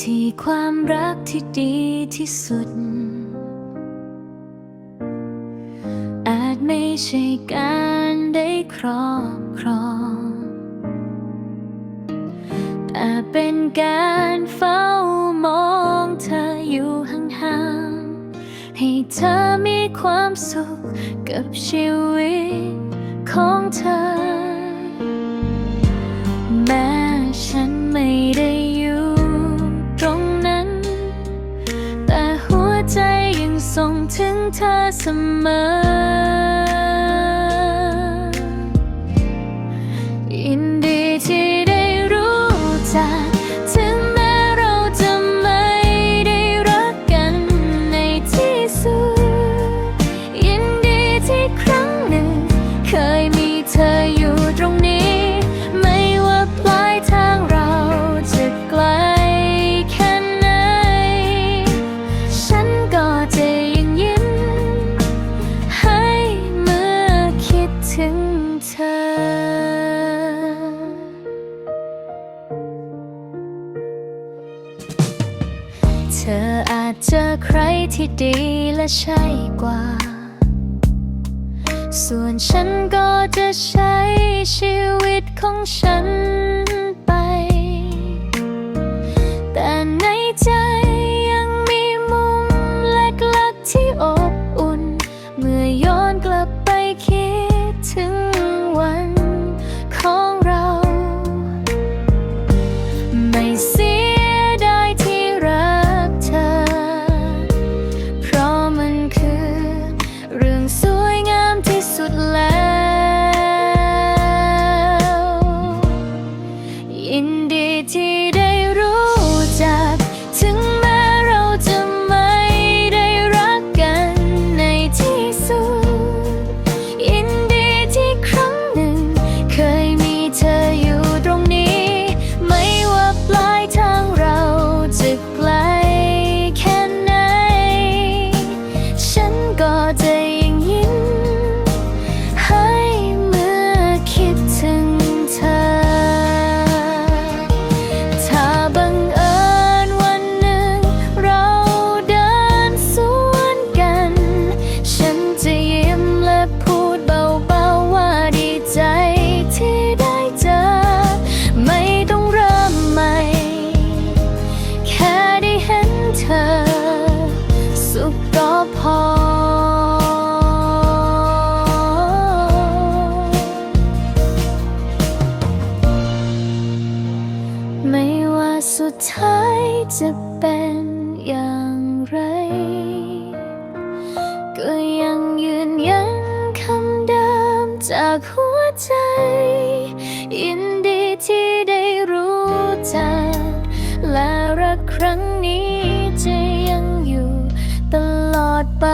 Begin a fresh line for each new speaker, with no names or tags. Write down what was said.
ที่ความรักที่ดีที่สุด อาจไม่ใช่การได้ครอบครอง แต่เป็นการเฝ้ามองเธออยู่ห่างๆ ให้เธอมีความสุขกับชีวิตของเธอ ใจยังส่งถึงเธอเสมอ เธออาจเจอใครที่ดีและใช่กว่า ส่วนฉันก็จะใช้ชีวิตของฉัน สุดท้ายจะเป็นอย่างไร ก็ยังยืนยันคำเดิมจากหัวใจ ยินดีที่ได้รู้จัก และรักครั้งนี้จะยังอยู่ตลอดไป